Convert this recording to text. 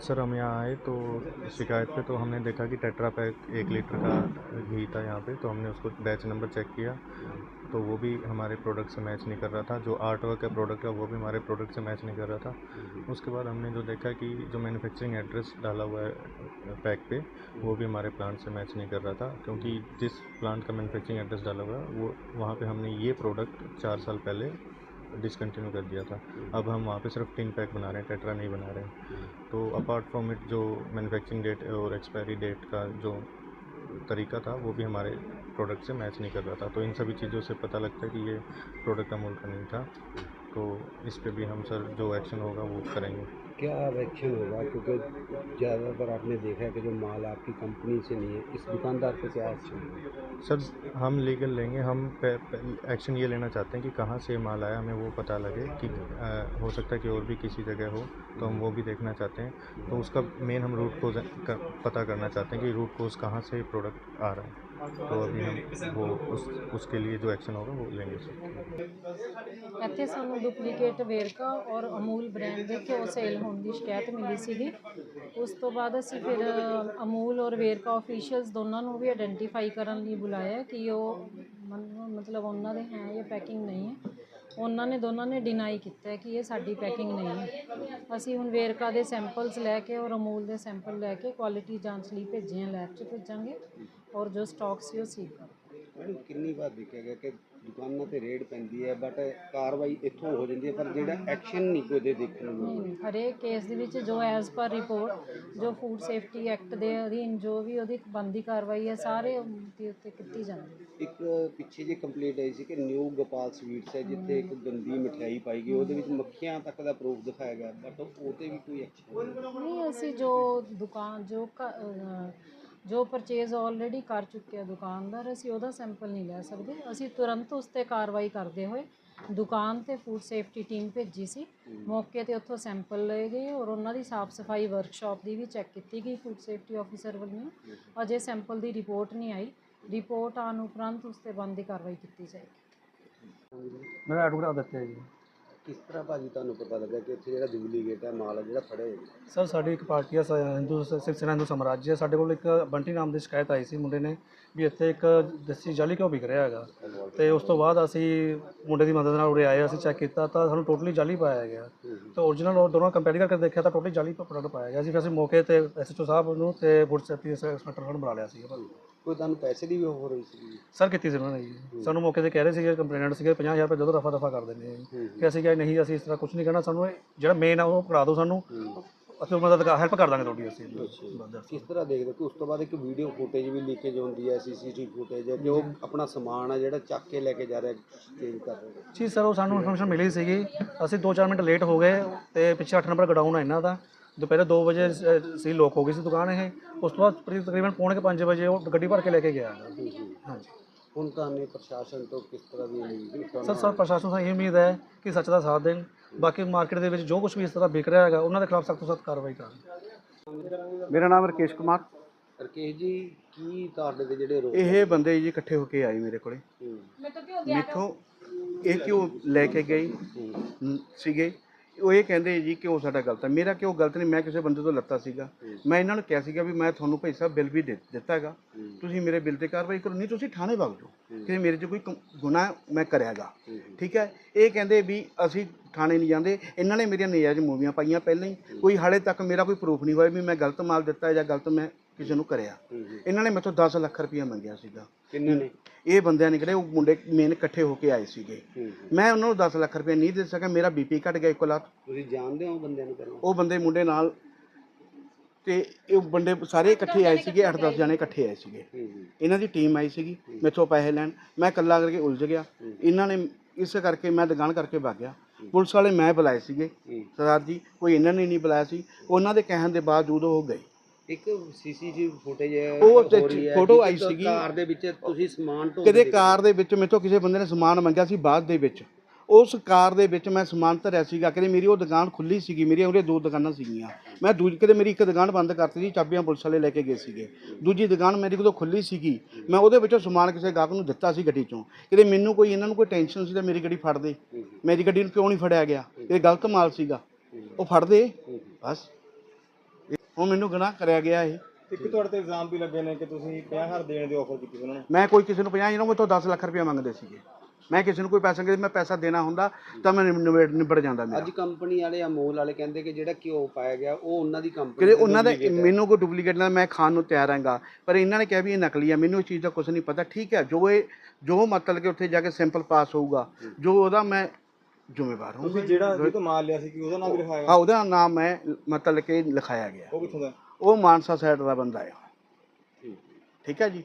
आज सर हम यहाँ आए तो शिकायत पे तो हमने देखा कि टेट्रा पैक एक लीटर का घी था यहाँ पे तो हमने उसको बैच नंबर चेक किया। तो वो भी हमारे प्रोडक्ट से मैच नहीं कर रहा था, जो आर्ट वर्क का प्रोडक्ट है वो भी हमारे प्रोडक्ट से मैच नहीं कर रहा था। उसके बाद हमने जो देखा कि जो मैन्युफैक्चरिंग एड्रेस डाला हुआ है पैक पे, वो भी हमारे प्लांट से मैच नहीं कर रहा था, क्योंकि जिस प्लांट का मैन्युफैक्चरिंग एड्रेस डाला हुआ है, वो, वहाँ पर हमने ये प्रोडक्ट चार साल पहले डिसकंटिन्यू कर दिया था। अब हम वहाँ पे सिर्फ़ टिन पैक बना रहे हैं टेट्रा नहीं बना रहे हैं। तो अपार्ट फ्रॉम इट जो मैन्युफैक्चरिंग डेट और एक्सपायरी डेट का जो तरीका था वो भी हमारे प्रोडक्ट से मैच नहीं कर रहा था। तो इन सभी चीज़ों से पता लगता है कि ये प्रोडक्ट अमूल का नहीं था। तो इस पर भी हम सर जो एक्शन होगा वो करेंगे। क्या एक्शन होगा? क्योंकि ज़्यादातर आपने देखा है कि जो माल आपकी कंपनी से नहीं है इस दुकानदार पे क्या एक्शन होगा? सर हम लीगल लेंगे हम एक्शन ये लेना चाहते हैं कि कहाँ से माल आया हमें वो पता लगे कि अ, हो सकता है कि और भी किसी जगह हो तो हम वो भी देखना चाहते हैं। तो उसका मेन हम रूट कोज पता करना चाहते हैं कि रूट कोज कहाँ से प्रोडक्ट आ रहा है। तो अभी हम वो उस उसके लिए जो एक्शन होगा वो लेंगे सर ਇੱਥੇ ਸਾਨੂੰ ਡੁਪਲੀਕੇਟ ਵੇਰਕਾ ਔਰ ਅਮੂਲ ਬ੍ਰਾਂਡ ਦੇ ਘਿਓ ਸੇਲ ਹੋਣ ਦੀ ਸ਼ਿਕਾਇਤ ਮਿਲੀ ਸੀਗੀ ਉਸ ਤੋਂ ਬਾਅਦ ਅਸੀਂ ਫਿਰ ਅਮੂਲ ਔਰ ਵੇਰਕਾ ਆਫੀਸ਼ੀਅਲਸ ਦੋਨਾਂ ਨੂੰ ਵੀ ਆਇਡੈਂਟੀਫਾਈ ਕਰਨ ਲਈ ਬੁਲਾਇਆ ਕਿ ਉਹ ਮਨ- ਮਤਲਬ ਉਹਨਾਂ ਦੇ ਹੈ ਜਾਂ ਪੈਕਿੰਗ ਨਹੀਂ ਹੈ ਉਹਨਾਂ ਨੇ ਦੋਨਾਂ ਨੇ ਡਿਨਾਈ ਕੀਤਾ ਹੈ ਕਿ ਇਹ ਸਾਡੀ ਪੈਕਿੰਗ ਨਹੀਂ ਹੈ ਅਸੀਂ ਹੁਣ ਵੇਰਕਾ ਦੇ ਸੈਂਪਲਸ ਲੈ ਕੇ ਔਰ ਅਮੂਲ ਦੇ ਸੈਂਪਲ ਲੈ ਕੇ ਕੁਆਲਿਟੀ ਜਾਂਚ ਲਈ ਭੇਜੇ ਆ ਲੈਬ 'ਚ ਭੇਜਾਂਗੇ ਔਰ ਜੋ ਸਟਾਕ ਸੀ ਉਹ ਕਰਾਂਗੇ ਮੈਡਮ ਕਿੰਨੀ ਵਾਰ ਦੇਖਿਆ ਗਿਆ ਕਿ ਦੁਕਾਨਾਂ ਤੇ ਰੇਡ ਪੈਂਦੀ ਹੈ ਬਟ ਕਾਰਵਾਈ ਇੱਥੋਂ ਹੋ ਜਾਂਦੀ ਹੈ ਪਰ ਜਿਹੜਾ ਐਕਸ਼ਨ ਨਹੀਂ ਕੋਈ ਦੇ ਦੇਖਣ ਨੂੰ ਨਹੀਂ ਮਿਲਦਾ। ਨਹੀਂ ਹਰੇਕ ਕੇਸ ਦੇ ਵਿੱਚ ਜੋ ਐਜ਼ ਪਰ ਰਿਪੋਰਟ ਜੋ ਫੂਡ ਸੇਫਟੀ ਐਕਟ ਦੇ ਅਧੀਨ ਜੋ ਵੀ ਉਹਦੀ ਬੰਦੀ ਕਾਰਵਾਈ ਹੈ ਸਾਰੇ ਦੇ ਉੱਤੇ ਕੀਤੀ ਜਾਂਦੀ ਹੈ। ਇੱਕ ਪਿੱਛੇ ਜੇ ਕੰਪਲੀਟ ਆਈ ਸੀ ਕਿ ਨਿਊ ਗੋਪਾਲ ਸਵੀਟਸ ਹੈ ਜਿੱਥੇ ਇੱਕ ਗੰਦੀ ਮਠਿਆਈ ਪਾਈ ਗਈ ਉਹਦੇ ਵਿੱਚ ਮੱਖੀਆਂ ਤੱਕ ਦਾ ਪ੍ਰੂਫ ਦਿਖਾਇਆ ਗਿਆ ਬਟ ਉਹ ਤੇ ਵੀ ਕੋਈ ਐਕਸ਼ਨ ਨਹੀਂ। ਅਸੀਂ ਜੋ ਦੁਕਾਨ ਜੋ ਕ- ਅਹ ਜੋ ਪਰਚੇਜ਼ ਆਲਰੇਡੀ ਕਰ ਚੁੱਕਿਆ ਦੁਕਾਨਦਾਰ, ਅਸੀਂ ਉਹਦਾ ਸੈਂਪਲ ਨਹੀਂ ਲੈ ਸਕਦੇ। ਅਸੀਂ ਤੁਰੰਤ ਉਸ ਤੇ ਕਾਰਵਾਈ ਕਰਦੇ ਹੋਏ ਦੁਕਾਨ ਤੇ ਫੂਡ ਸੇਫਟੀ ਟੀਮ ਭੇਜੀ ਸੀ। ਮੌਕੇ ਤੇ ਉੱਥੋਂ ਸੈਂਪਲ ਲਏ ਗਏ ਔਰ ਉਹਨਾਂ ਦੀ ਸਾਫ਼ ਸਫ਼ਾਈ ਵਰਕਸ਼ਾਪ ਦੀ ਵੀ ਚੈੱਕ ਕੀਤੀ ਗਈ ਫੂਡ ਸੇਫਟੀ ਆਫੀਸਰ ਵੱਲੋਂ। ਅਜੇ ਸੈਂਪਲ ਦੀ ਰਿਪੋਰਟ ਨਹੀਂ ਆਈ। ਰਿਪੋਰਟ ਆਉਣ ਉਪਰੰਤ ਉਸ ਤੇ ਬੰਦੀ ਕਾਰਵਾਈ ਕੀਤੀ ਜਾਏਗੀ। ਮੇਰਾ ਐਡਵੋਕੇਟ ਦਿੱਤੇ ਹੈ ਜੀ। ਕਿਸ ਤਰ੍ਹਾਂ ਭਾਜੀ ਤੁਹਾਨੂੰ ਪਤਾ ਲੱਗਾ ਕਿ ਇੱਥੇ ਜਿਹੜਾ ਡੁਪਲੀਕੇਟ ਹੈ ਮਾਲ ਹੈ ਜਿਹੜਾ ਫੜਿਆ ਹੈ ਸਰ, ਸਾਡੀ ਇੱਕ ਪਾਰਟੀ ਹੈ, ਸ- ਹਿੰਦੂ ਸ- ਸਿਵ ਸੈਨਾ ਹਿੰਦੂ ਸਮਰਾਜ ਹੈ। ਸਾਡੇ ਕੋਲ ਇੱਕ ਬੰਟੀ ਨਾਮ ਦੀ ਸ਼ਿਕਾਇਤ ਆਈ ਸੀ ਮੁੰਡੇ ਨੇ ਵੀ ਇੱਥੇ ਇੱਕ ਦੇਸੀ ਜਾਲੀ ਘਿਓ ਵਿਕ ਰਿਹਾ ਹੈਗਾ। ਤੇ ਉਸ ਤੋਂ ਬਾਅਦ ਅਸੀਂ ਮੁੰਡੇ ਦੀ ਮਦਦ ਨਾਲ ਉਰੇ ਆਏ, ਅਸੀਂ ਚੈੱਕ ਕੀਤਾ ਤਾਂ ਸਾਨੂੰ ਟੋਟਲੀ ਜਾਲੀ ਪਾਇਆ ਗਿਆ। ਤੇ ਓਰੀਜਨਲ ਉਹ ਦੋਨੋਂ ਕੰਪੇਅਰ ਕਰਕੇ ਦੇਖਿਆ ਤਾਂ ਟੋਟਲੀ ਜਾਲੀ ਪ੍ਰੋਡਕਟ ਪਾਇਆ ਗਿਆ। ਸੀ ਫਿਰ ਅਸੀਂ ਮੌਕੇ ਤੇ ਐਸਐਚਓ ਸਾਹਿਬ ਨੂੰ ਤੇ ਫੂਡ ਸੇਫਟੀ ਇੰਸਪੈਕਟਰ ਨੂੰ ਬੁਲਾ ਲਿਆ ਸੀ। ਕੋਈ ਤੁਹਾਨੂੰ ਪੈਸੇ ਦੀ ਵੀ ਹੋ ਰਹੀ ਸੀ? ਸਰ ਕੀਤੀ ਸੀ ਉਹਨਾਂ ਨੇ ਜੀ। ਸਾਨੂੰ ਮੌਕੇ ਤੇ ਕਹਿ ਰਹੇ ਸੀਗੇ ਕੰਪਲੇਨੈਂਟ ਸੀਗੇ 50000 ਰੁਪਏ ਜਦੋਂ ਰਫਾ ਦਫਾ ਕਰ ਦਿੰਦੇ ਆ ਕਿ ਅਸੀਂ ਕਿਹਾ ਨਹੀਂ ਅਸੀਂ ਇਸ ਤਰ੍ਹਾਂ ਕੁਝ ਨਹੀਂ ਕਹਿਣਾ ਸਾਨੂੰ ਇਹ ਜਿਹੜਾ ਮੇਨ ਆ ਉਹ ਕਰਾ ਦਿਓ ਸਾਨੂੰ। ਅਸੀਂ ਉਹ ਮਦਦ ਹੈਲਪ ਕਰ ਦਾਂਗੇ ਤੁਹਾਡੀ ਅਸੀਂ। ਕਿਸ ਤਰ੍ਹਾਂ ਦੇਖਦੇ ਕਿ ਉਸ ਤੋਂ ਬਾਅਦ ਇੱਕ ਵੀਡੀਓ ਫੁਟੇਜ ਵੀ ਲੀਕੇਜ ਹੁੰਦੀ ਹੈ ਸੀਸੀਟੀਵੀ ਫੁਟੇਜ ਜੋ ਆਪਣਾ ਸਮਾਨ ਹੈ ਜਿਹੜਾ ਚੱਕ ਕੇ ਲੈ ਕੇ ਜਾ ਰਿਹਾ ਚੇਂਜ ਕਰ ਰਹੇ? ਜੀ ਸਰ ਉਹ ਸਾਨੂੰ ਇਨਫੋਰਮੇਸ਼ਨ ਮਿਲੀ ਸੀਗੀ। ਅਸੀਂ 2-4 ਮਿੰਟ ਲੇਟ ਹੋ ਗਏ ਤੇ ਪਿੱਛੇ 8 ਨੰਬਰ ਗਡਾਊਨ ਹੈ ਇਹਨਾਂ ਦਾ। ਦੁਪਹਿਰੇ 2 ਵਜੇ ਸ- ਲੋਕ ਹੋ ਗਈ ਸੀ ਦੁਕਾਨ ਇਹ। ਉਸ ਤੋਂ ਬਾਅਦ ਤਕਰੀ- ਤਕਰੀਬਨ ਪੌਣੇ ਕੁ 5 ਵਜੇ ਉਹ ਗੱਡੀ ਭਰ ਕੇ ਲੈ ਕੇ ਗਿਆ। ਹਾਂਜੀ ਹੁਣ ਤੁਹਾਨੂੰ ਪ੍ਰਸ਼ਾਸਨ ਤੋਂ ਕਿਸ ਤਰ੍ਹਾਂ ਦੀ ਉਮੀਦ ਸਰ ਸਰ ਪ੍ਰਸ਼ਾਸਨ ਤੋਂ ਇਹ ਉਮੀਦ ਹੈ ਕਿ ਸੱਚ ਦਾ ਸਾਥ ਦੇਣ। ਬਾਕੀ ਮਾਰਕੀਟ ਦੇ ਵਿੱਚ ਜੋ ਕੁਝ ਵੀ ਇਸ ਤਰ੍ਹਾਂ ਵਿਕ ਰਿਹਾ ਹੈਗਾ ਉਹਨਾਂ ਦੇ ਖਿਲਾਫ ਸਖਤ ਤੋਂ ਸਖਤ ਕਾਰਵਾਈ ਕਰਨ। ਮੇਰਾ ਨਾਮ ਰਕੇਸ਼ ਕੁਮਾਰ। ਰਕੇਸ਼ ਜੀ ਕੀ ਤੁਹਾਡੇ ਦੇ ਜਿਹੜੇ ਰੋਕ ਇਹ ਬੰਦੇ ਜੀ ਇਕੱਠੇ ਹੋ ਕੇ ਆਏ ਮੇਰੇ ਕੋਲੇ। ਮੇਥੋਂ ਇਹ ਕਿਉਂ ਲੈ ਕੇ ਗਏ? ਸੀਗੇ। ਉਹ ਇਹ ਕਹਿੰਦੇ ਜੀ ਕਿ ਉਹ ਸਾਡਾ ਗਲਤ ਹੈ। ਮੇਰਾ ਕਿਉਂ ਗਲਤ ਨਹੀਂ? ਮੈਂ ਕਿਸੇ ਬੰਦੇ ਤੋਂ ਲੱਤਾ ਸੀਗਾ। ਮੈਂ ਇਹਨਾਂ ਨੂੰ ਕਿਹਾ ਸੀਗਾ ਵੀ ਮੈਂ ਤੁਹਾਨੂੰ ਭਾਈ ਸਾਹਿਬ ਬਿੱਲ ਵੀ ਦੇ ਦਿੱਤਾ ਹੈਗਾ। ਤੁਸੀਂ ਮੇਰੇ ਬਿੱਲ ਤੇ ਕਾਰਵਾਈ ਕਰੋ। ਨਹੀਂ ਤੁਸੀਂ ਥਾਣੇ ਵਗ ਜਾਓ। ਕਿ ਮੇਰੇ 'ਚ ਕੋਈ ਗੁਨਾਹ ਮੈਂ ਕਰਿਆਗਾ ਠੀਕ ਹੈ? ਇਹ ਕਹਿੰਦੇ ਵੀ ਅਸੀਂ ਥਾਣੇ ਨਹੀਂ ਜਾਂਦੇ। ਇਹਨਾਂ ਨੇ ਮੇਰੀਆਂ ਨਜਾਇਜ਼ ਮੂਵੀਆਂ ਪਾਈਆਂ ਪਹਿਲਾਂ ਹੀ। ਕੋਈ ਹਾਲੇ ਤੱਕ ਮੇਰਾ ਕੋਈ ਪ੍ਰੂਫ ਨਹੀਂ ਹੋਇਆ ਵੀ ਮੈਂ ਗਲਤ ਮਾਲ ਦਿੱਤਾ ਜਾਂ ਗਲਤ ਮੈਂ ਕਿਸੇ ਨੂੰ ਕਰਿਆ। ਇਹਨਾਂ ਨੇ ਮੈਥੋਂ 10 ਲੱਖ ਰੁਪਇਆ ਮੰਗਿਆ ਸੀਗਾ। ਕਿੰਨੇ ਨੇ? ਇਹ ਬੰਦਿਆਂ ਨੇ ਕਿਹੜੇ ਉਹ ਮੁੰਡੇ ਮੇਨ ਇਕੱਠੇ ਹੋ ਕੇ ਆਏ ਸੀਗੇ। ਮੈਂ ਉਹਨਾਂ ਨੂੰ 10 ਲੱਖ ਰੁਪਏ ਨਹੀਂ ਦੇ ਸਕਿਆ ਮੇਰਾ ਬੀਪੀ ਘਟ ਗਿਆ ਇੱਕੋ ਲੱਖ। ਤੁਸੀਂ ਜਾਣਦੇ ਹੋ ਬੰਦਿਆਂ ਨੂੰ ਪਹਿਲਾਂ? ਉਹ ਬੰਦੇ ਮੁੰਡੇ ਨਾਲ ਤੇ ਇਹ ਬੰਦੇ ਸਾਰੇ ਇਕੱਠੇ ਆਏ ਸੀਗੇ 8-10 ਜਣੇ ਇਕੱਠੇ ਆਏ ਸੀਗੇ। ਇਹਨਾਂ ਦੀ ਟੀਮ ਆਈ ਸੀਗੀ ਮੈਥੋਂ ਪੈਸੇ ਲੈਣ। ਮੈਂ ਇਕੱਲਾ ਕਰਕੇ ਉਲਝ ਗਿਆ। ਇਹਨਾਂ ਨੇ ਇਸ ਕਰਕੇ ਮੈਂ ਦੁਕਾਨ ਕਰਕੇ ਭੱਗ ਗਿਆ। ਪੁਲਿਸ ਵਾਲੇ ਮੈਂ ਬੁਲਾਏ ਸੀਗੇ। ਸਰਦਾਰ ਜੀ ਕੋਈ ਇਹਨਾਂ ਨੇ ਨਹੀਂ ਬੁਲਾਇਆ ਸੀ। ਉਹਨਾਂ ਦੇ ਕਹਿਣ ਦੇ ਬਾਵਜੂਦ ਉਹ ਗਏ। ਇੱਕ ਸੀਸੀਟੀਵੀ ਫੁਟੇਜ ਉਹ ਤੇ photo ਆਈ ਸੀਗੀ। ਕਾਰ ਦੇ ਵਿੱਚ ਤੁਸੀਂ ਸਮਾਨ ਢੋ ਕਿਤੇ ਕਾਰ ਦੇ ਵਿੱਚ ਮੇਥੋਂ ਕਿਸੇ ਬੰਦੇ ਨੇ ਸਮਾਨ ਮੰਗਿਆ ਸੀ ਬਾਅਦ ਦੇ ਵਿੱਚ। ਉਸ ਕਾਰ ਦੇ ਵਿੱਚ ਮੈਂ ਸਮਾਨ ਧਰਿਆ ਸੀਗਾ ਕਿਤੇ ਮੇਰੀ ਉਹ ਦੁਕਾਨ ਖੁੱਲੀ ਸੀਗੀ ਮੇਰੀਆਂ ਉਹਦੇ ਦੋ ਦੁਕਾਨਾਂ ਸੀਗੀਆਂ। ਮੈਂ ਦੂਜੀ ਕਿਤੇ ਮੇਰੀ ਇੱਕ ਦੁਕਾਨ ਬੰਦ ਕਰਤੀ ਸੀ ਚਾਬੀਆਂ ਪੁਲਿਸ ਵਾਲੇ ਲੈ ਕੇ ਗਏ ਸੀਗੇ। ਦੂਜੀ ਦੁਕਾਨ ਮੇਰੀ ਕੋਲ ਖੁੱਲੀ ਸੀਗੀ ਮੈਂ ਉਹਦੇ ਵਿੱਚੋਂ ਸਮਾਨ ਕਿਸੇ ਗਾਹਕ ਨੂੰ ਦਿੱਤਾ ਸੀ ਗੱਡੀ ਚੋਂ। ਕਿਤੇ ਮੈਨੂੰ ਕੋਈ ਇਹਨਾਂ ਨੂੰ ਕੋਈ ਟੈਨਸ਼ਨ ਸੀ ਤਾਂ ਮੇਰੀ ਗੱਡੀ ਫੜ ਦੇ। ਮੇਰੀ ਗੱਡੀ ਨੂੰ ਕਿਉਂ ਨਹੀਂ ਫੜਿਆ ਗਿਆ? ਇਹ ਗਲਤ ਮਾਲ ਸੀਗਾ। ਉਹ ਫੜ ਦੇ ਬਸ। ਹੁਣ ਮੈਨੂੰ ਗੁਨਾਹ ਕਰਿਆ ਗਿਆ ਇਹ। ਇੱਕ ਤੁਹਾਡੇ ਤੇ ਇਲਜ਼ਾਮ ਵੀ ਲੱਗੇ ਨੇ ਕਿ ਤੁਸੀਂ 50000 ਦੇਣ ਦੀ ਆਫਰ ਕੀਤੀ ਸੀ ਉਹਨਾਂ ਨੂੰ? ਮੈਂ ਕੋਈ ਕਿਸੇ ਨੂੰ 50 ਇਹਨਾਂ ਮੇਰੇ ਤੋਂ 10 ਲੱਖ ਰੁਪਏ ਮੰਗਦੇ ਸੀਗੇ। ਮੈਂ ਕਿਸੇ ਨੂੰ ਕੋਈ ਪੈਸਾ ਕਿ ਮੈਂ ਪੈਸਾ ਦੇਣਾ ਹੁੰਦਾ ਤਾਂ ਮੈਂ ਨਿਬੜ ਨਿਬੜ ਜਾਂਦਾ ਮੇਰਾ। ਅੱਜ ਕੰਪਨੀ ਵਾਲੇ ਅਮੂਲ ਵਾਲੇ ਕਹਿੰਦੇ ਕਿ ਜਿਹੜਾ ਘਿਓ ਪਾਇਆ ਗਿਆ ਉਹ ਉਹਨਾਂ ਦੀ ਕੰਪਨੀ ਕਿ ਉਹਨਾਂ ਦਾ ਮੈਨੂੰ ਕੋਈ ਡੁਪਲੀਕੇਟ ਨਾ ਮੈਂ ਖਾਣ ਨੂੰ ਤਿਆਰ ਹਾਂਗਾ। ਪਰ ਇਹਨਾਂ ਨੇ ਕਿਹਾ ਵੀ ਇਹ ਨਕਲੀ ਆ ਮੈਨੂੰ ਇਸ ਚੀਜ਼ ਦਾ ਕੁਝ ਨਹੀਂ ਪਤਾ। ਠੀਕ ਹੈ ਜੋ ਇਹ ਜੋ ਮਤਲਬ ਕਿ ਉੱਥੇ ਜਾ ਕੇ ਸਿੰਪਲ ਪਾਸ ਹੋਊਗਾ ਜੋ ਉਹਦਾ ਮੈਂ ਜ਼ਿੰਮੇਵਾਰ ਹਾਂ। ਤੁਸੀਂ ਜਿਹੜਾ ਜਿਹਦੇ ਤੋਂ ਮਾਲ ਲਿਆ ਸੀ ਕਿ ਉਹਦਾ ਨਾਮ ਵੀ ਲਿਖਾਇਆ? ਹਾਂ ਉਹਦਾ ਨਾਮ ਮੈਂ ਮਤਲਬ ਕਿ ਲਿਖਾਇਆ ਗਿਆ। ਉਹ ਕਿੱਥੋਂ ਦਾ? ਉਹ ਮਾਨਸਾ ਸਾਈਡ ਦਾ ਬੰਦਾ ਹੈ ਠੀਕ ਹੈ ਜੀ?